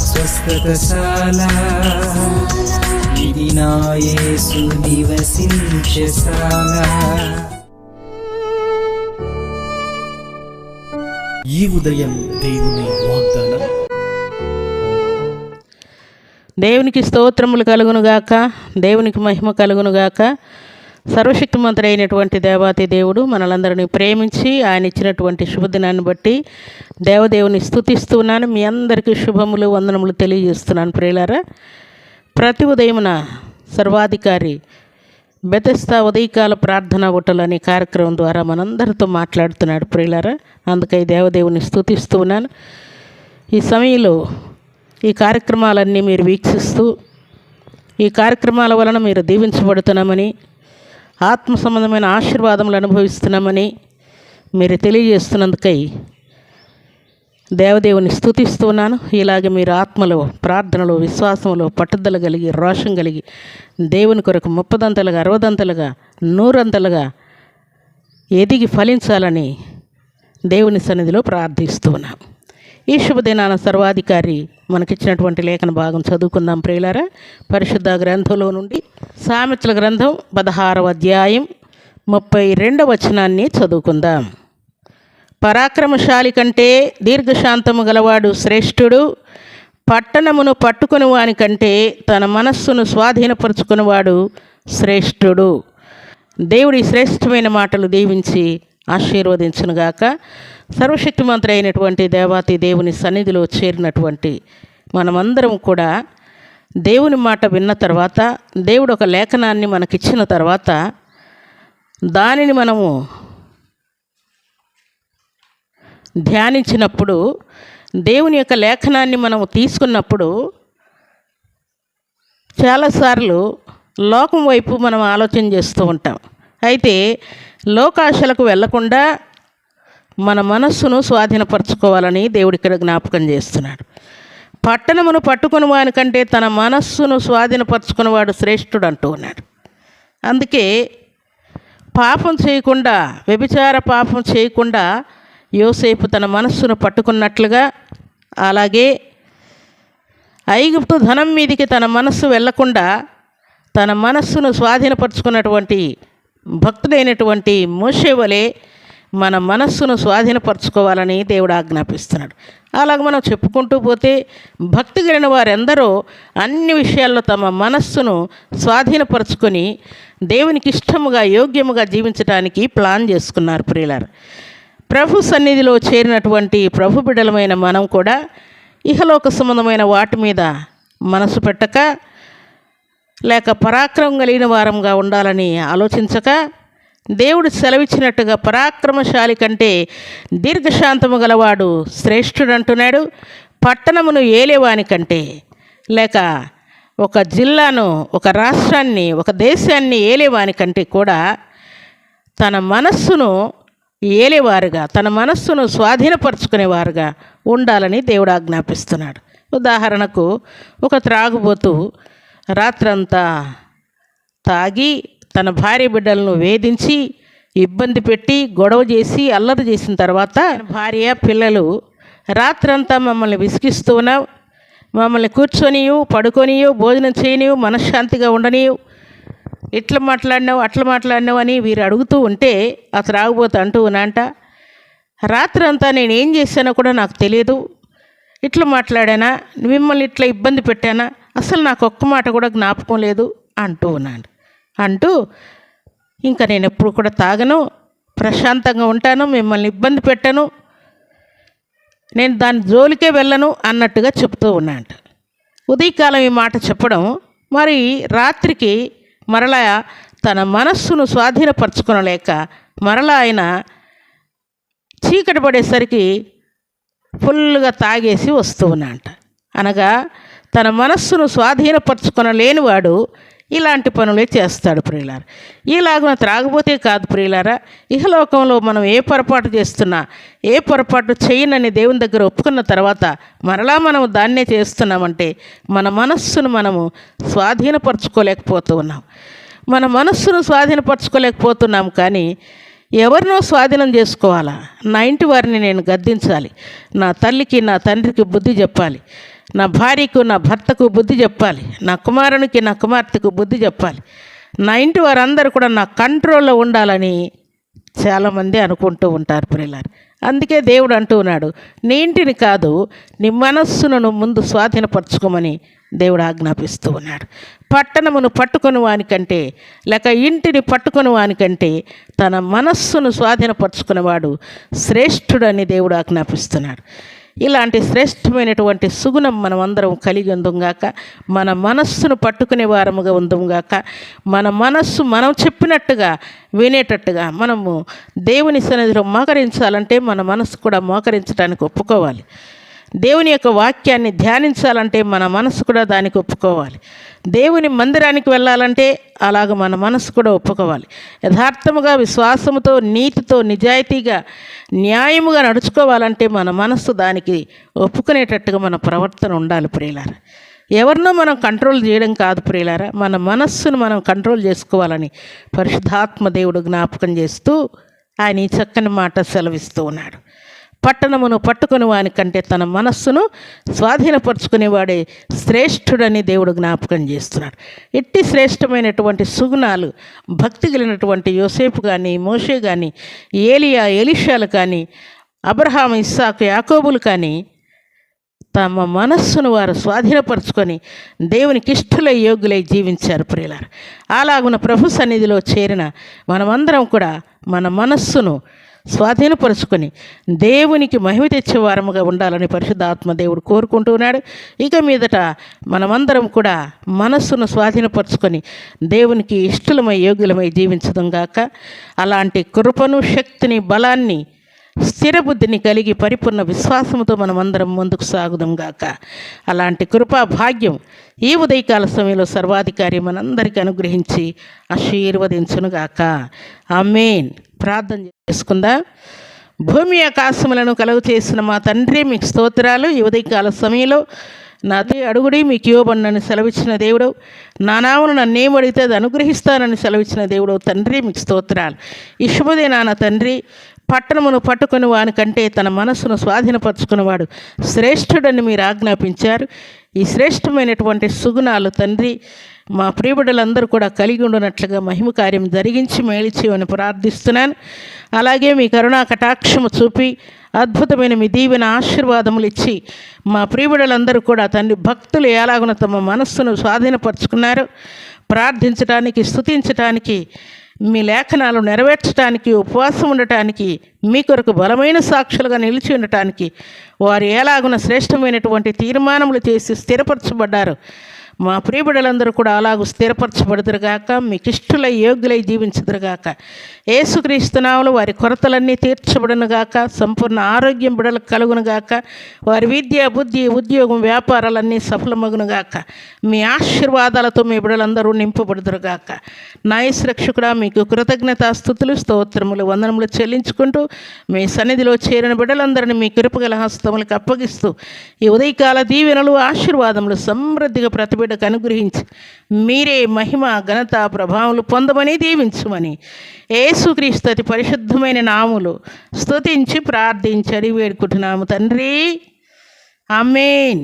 స్వస్థతశాల. ఇది నా యేసు ఈ ఉదయం దేవుని వాగ్దానం. దేవునికి స్తోత్రములు కలుగునుగాక. దేవునికి మహిమ కలుగునుగాక. సర్వశక్తిమంతుడైనటువంటి దేవాతి దేవుడు మనలందరినీ ప్రేమించి ఆయన ఇచ్చినటువంటి శుభదినాన్ని బట్టి దేవదేవుని స్థుతిస్తున్నాను. మీ అందరికీ శుభములు వందనములు తెలియజేస్తున్నాను. ప్రియులారా ప్రతి ఉదయమున సర్వాధికారి బెతెస్తా ఉదయకాల ప్రార్థన ఒట్టలు అనే కార్యక్రమం ద్వారా మనందరితో మాట్లాడుతున్నాడు. ప్రియులారా అందుకై దేవదేవుని స్థుతిస్తున్నాను. ఈ సమయంలో ఈ కార్యక్రమాలన్నీ మీరు వీక్షిస్తూ ఈ కార్యక్రమాల వలన మీరు దీవించబడుతున్నామని ఆత్మ సంబంధమైన ఆశీర్వాదములు అనుభవిస్తున్నామని మీరు తెలియజేస్తున్నందుకై దేవదేవుని స్థుతిస్తున్నాను ఇలాగే మీరు ఆత్మలో ప్రార్థనలో విశ్వాసంలో పట్టుదల కలిగి రోషం కలిగి దేవుని కొరకు ముప్పదంతలుగా అరవదంతలుగా నూరంతలుగా ఎదిగి ఫలించాలని దేవుని సన్నిధిలో ప్రార్థిస్తున్నాను ఈ శుభదినాన సర్వాధికారి మనకిచ్చినటువంటి లేఖన భాగం చదువుకుందాం ప్రియులారా. పరిశుద్ధ గ్రంథంలో నుండి సామెతల గ్రంథం పదహారవ అధ్యాయం ముప్పై రెండవ వచనాన్ని చదువుకుందాం. పరాక్రమశాలి కంటే దీర్ఘశాంతము గలవాడు శ్రేష్ఠుడు. పట్టణమును పట్టుకుని వాని కంటే తన మనస్సును స్వాధీనపరుచుకునివాడు శ్రేష్ఠుడు. దేవుడి శ్రేష్టమైన మాటలు దీవించి ఆశీర్వదించునుగాక. సర్వశక్తిమంతుడు అయినటువంటి దేవాతి దేవుని సన్నిధిలో చేరినటువంటి మనమందరం కూడా దేవుని మాట విన్న తర్వాత దేవుడు ఒక లేఖనాన్ని మనకిచ్చిన తర్వాత దానిని మనము ధ్యానించినప్పుడు దేవుని యొక్క లేఖనాన్ని మనము తీసుకున్నప్పుడు చాలాసార్లు లోకం వైపు మనం ఆలోచన చేస్తూ ఉంటాం. అయితే లోకాశలకు వెళ్ళకుండా మన మనస్సును స్వాధీనపరచుకోవాలని దేవుడు ఇక్కడ జ్ఞాపకం చేస్తున్నాడు. పట్టణమును పట్టుకుని వానికంటే తన మనస్సును స్వాధీనపరచుకున్నవాడు శ్రేష్ఠుడు అంటూ ఉన్నాడు. అందుకే పాపం చేయకుండా వ్యభిచార పాపం చేయకుండా యోసేపు తన మనస్సును పట్టుకున్నట్లుగా అలాగే ఐగుప్తు ధనం మీదికి తన మనస్సు వెళ్ళకుండా తన మనస్సును స్వాధీనపరుచుకున్నటువంటి భక్తుడైనటువంటి మోషే వలె మన మనస్సును స్వాధీనపరచుకోవాలని దేవుడు ఆజ్ఞాపిస్తున్నాడు. అలాగ మనం చెప్పుకుంటూ పోతే భక్తి కలిగిన వారెందరో అన్ని విషయాల్లో తమ మనస్సును స్వాధీనపరచుకొని దేవునికి ఇష్టముగా యోగ్యముగా జీవించడానికి ప్లాన్ చేసుకున్నారు ప్రియులారు. ప్రభు సన్నిధిలో చేరినటువంటి ప్రభు బిడలమైన మనం కూడా ఇహలోక సంబంధమైన వాటి మీద మనసు పెట్టక లేక పరాక్రమం కలిగిన వారంగా ఉండాలని ఆలోచించక దేవుడు సెలవిచ్చినట్టుగా పరాక్రమశాలి కంటే దీర్ఘశాంతము గలవాడు శ్రేష్ఠుడు అంటున్నాడు పట్టణమును ఏలేవాని కంటే. లేక ఒక జిల్లాను ఒక రాష్ట్రాన్ని ఒక దేశాన్ని ఏలేవాని కంటే కూడా తన మనస్సును ఏలేవారుగా తన మనస్సును స్వాధీనపరుచుకునేవారుగా ఉండాలని దేవుడు ఆజ్ఞాపిస్తున్నాడు. ఉదాహరణకు ఒక త్రాగుబోతు రాత్రంతా తాగి తన భార్య బిడ్డలను వేధించి ఇబ్బంది పెట్టి గొడవ చేసి అల్లరి చేసిన తర్వాత భార్య పిల్లలు రాత్రంతా మమ్మల్ని విసిగిస్తున్నావు మమ్మల్ని కూర్చొనియు పడుకొనియు భోజనం చేయనియు మనశ్శాంతిగా ఉండనియు. ఇట్లా మాట్లాడినావు అట్లా మాట్లాడినావు అని వీరు అడుగుతూ ఉంటే ఆ త్రాగుబోతు అంటూ ఉన్నాంట రాత్రంతా నేను ఏం చేశానో కూడా నాకు తెలియదు ఇట్లా మాట్లాడానా? మిమ్మల్ని ఇట్లా ఇబ్బంది పెట్టానా? అసలు నాకు ఒక్క మాట కూడా జ్ఞాపకం లేదు అంటూ ఉన్నాను అంటూ ఇంకా నేను ఎప్పుడు కూడా తాగను ప్రశాంతంగా ఉంటాను మిమ్మల్ని ఇబ్బంది పెట్టను నేను దాని జోలికే వెళ్ళను అన్నట్టుగా చెప్తూ ఉన్నాంట ఉదయకాలం ఈ మాట చెప్పడం మరి రాత్రికి మరలా తన మనస్సును స్వాధీనపరచుకొనలేక మరలా ఆయన చీకటి పడేసరికి ఫుల్గా తాగేసి వస్తూ ఉన్నాంట అనగా తన మనస్సును స్వాధీనపరచుకొనలేనివాడు ఇలాంటి పనులే చేస్తాడు ప్రియులారా. ఈలాగున త్రాగబోతే కాదు ప్రియులారా. ఇహలోకంలో మనం ఏ పొరపాటు చేస్తున్నా ఏ పొరపాటు చేయనని దేవుని దగ్గర ఒప్పుకున్న తర్వాత మరలా మనం దాన్నే చేస్తున్నామంటే మన మనస్సును మనము స్వాధీనపరచుకోలేకపోతూ ఉన్నాం. మన మనస్సును స్వాధీనపరచుకోలేకపోతున్నాం కానీ ఎవరినో స్వాధీనం చేసుకోవాలా? నా ఇంటి వారిని నేను గద్దించాలి. నా తల్లికి నా తండ్రికి బుద్ధి చెప్పాలి. నా భార్యకు నా భర్తకు బుద్ధి చెప్పాలి. నా కుమారునికి నా కుమార్తెకు బుద్ధి చెప్పాలి. నా ఇంటి వారందరూ కూడా నా కంట్రోల్లో ఉండాలని చాలామంది అనుకుంటూ ఉంటారు పిల్లలు అందుకే దేవుడు అంటూ ఉన్నాడు నీ ఇంటిని కాదు నీ మనస్సును నువ్వు ముందు స్వాధీనపరచుకోమని దేవుడు ఆజ్ఞాపిస్తూ ఉన్నాడు. పట్టణమును పట్టుకుని వానికంటే లేక ఇంటిని పట్టుకుని వానికంటే తన మనస్సును స్వాధీనపరచుకునేవాడు శ్రేష్ఠుడని దేవుడు ఆజ్ఞాపిస్తున్నాడు. ఇలాంటి శ్రేష్టమైనటువంటి సుగుణం మనం అందరం కలిగి ఉందంగాక మన మనస్సును పట్టుకునే వారముగా ఉందంగాక మన మనస్సు మనం చెప్పినట్టుగా వినేటట్టుగా మనము దేవుని సన్నిధిలో మోకరించాలంటే మన మనస్సు కూడా మోకరించడానికి ఒప్పుకోవాలి. దేవుని యొక్క వాక్యాన్ని ధ్యానించాలంటే మన మనసు కూడా దానికి ఒప్పుకోవాలి. దేవుని మందిరానికి వెళ్ళాలంటే అలాగ మన మనసు కూడా ఒప్పుకోవాలి. యథార్థముగా విశ్వాసముతో నీతితో నిజాయితీగా న్యాయముగా నడుచుకోవాలంటే మన మనస్సు దానికి ఒప్పుకునేటట్టుగా మన ప్రవర్తన ఉండాలి ప్రియులారా. ఎవరినో మనం కంట్రోల్ చేయడం కాదు ప్రియులారా. మన మనస్సును మనం కంట్రోల్ చేసుకోవాలని పరిశుద్ధాత్మ దేవుడు జ్ఞాపకం చేస్తూ ఆయన ఈ చక్కని మాట సెలవిస్తూ ఉన్నాడు. పట్టణమును పట్టుకుని వాని కంటే తన మనస్సును స్వాధీనపరుచుకునేవాడే శ్రేష్ఠుడని దేవుడు జ్ఞాపకం చేస్తున్నాడు. ఎట్టి శ్రేష్టమైనటువంటి సుగుణాలు భక్తి కలిగినటువంటి యోసేపు కానీ మోషే కానీ ఏలియా ఎలిషాలు కానీ అబ్రహాం ఇస్సాకు యాకోబులు కానీ తమ మనస్సును వారు స్వాధీనపరుచుకొని దేవునికి ఇష్టలై యోగులై జీవించారు ప్రియులారు. అలాగున ప్రభు సన్నిధిలో చేరిన మనమందరం కూడా మన మనస్సును స్వాధీనపరుచుకొని దేవునికి మహిమ తెచ్చేవారముగా ఉండాలని పరిశుద్ధాత్మ దేవుడు కోరుకుంటున్నాడు ఇక మీదట మనమందరం కూడా మనస్సును స్వాధీనపరుచుకొని దేవునికి ఇష్టలమై యోగ్యులమై జీవించడం గాక. అలాంటి కృపను శక్తిని బలాన్ని స్థిర బుద్ధిని కలిగి పరిపూర్ణ విశ్వాసంతో మనమందరం ముందుకు సాగుదాం గాక. అలాంటి కృపా భాగ్యం ఈ ఉదయకాల సమయంలో సర్వాధికారి మనందరికీ అనుగ్రహించి ఆశీర్వదించునుగాక ఆమెన్. ప్రార్థన చేసుకుందా. భూమి ఆకాశములను కలుగు చేసిన మా తండ్రి మీకు స్తోత్రాలు. ఈ ఉదయకాల సమయంలో నాది అడుగుడి మీకు ఇవ్వబడినని సెలవిచ్చిన దేవుడు. నా నామను నన్నేం అడిగితే అది అనుగ్రహిస్తానని సెలవిచ్చిన దేవుడు. తండ్రి మీకు స్తోత్రాలు. ఈ నాన్న తండ్రి పట్టణమును పట్టుకుని వానికంటే తన మనస్సును స్వాధీనపరచుకున్నవాడు శ్రేష్ఠుడని మీరు ఆజ్ఞాపించారు. ఈ శ్రేష్టమైనటువంటి సుగుణాలు తండ్రి మా ప్రియబిడ్డలందరూ కూడా కలిగి ఉండనట్లుగా మహిమ కార్యం జరిగించి మేలిచేయమని ప్రార్థిస్తున్నాను. అలాగే మీ కరుణా కటాక్షము చూపి అద్భుతమైన మీ దీవెన ఆశీర్వాదములు ఇచ్చి మా ప్రియబిడ్డలందరూ కూడా తండ్రి భక్తులు ఎలాగున తమ మనస్సును స్వాధీనపరుచుకున్నారు. ప్రార్థించడానికి స్తుతించటానికి మీ లేఖనాలు నెరవేర్చడానికి ఉపవాసం ఉండటానికి మీ కొరకు బలమైన సాక్షులుగా నిలిచి ఉండటానికి వారు ఎలాగున శ్రేష్టమైనటువంటి తీర్మానములు చేసి స్థిరపరచబడ్డారు. మా ప్రియబిడలందరూ కూడా అలాగూ స్థిరపరచబడుదురుగాక మీకు ఇష్టలై యోగ్యులై జీవించుదురుగాక ఏసుక్రీస్తునాములు వారి కొరతలన్నీ తీర్చబడునుగాక సంపూర్ణ ఆరోగ్యం బిడలకు కలుగునుగాక వారి విద్య బుద్ధి ఉద్యోగం వ్యాపారాలన్నీ సఫలమగునుగాక మీ ఆశీర్వాదాలతో మీ బిడలందరూ నింపబడుదురుగాక నాయసురక్షకుడా మీకు కృతజ్ఞతా స్థుతులు స్తోత్రములు వందనములు చెల్లించుకుంటూ మీ సన్నిధిలో చేరిన బిడ్డలందరినీ మీ కృపగల హస్తములకు అప్పగిస్తూ ఈ ఉదయకాల దీవెనలు ఆశీర్వాదములు సమృద్ధిగా ప్రతిభ బిడ్డకు అనుగ్రహించి. మీరే మహిమ ఘనత ప్రభావములు పొందమని దీవించమని. ఏసుక్రీస్తు అతి పరిశుద్ధమైన నాములు స్తుతించి ప్రార్థించి అడిగి వేడుకుంటున్నాము తండ్రి. అమేన్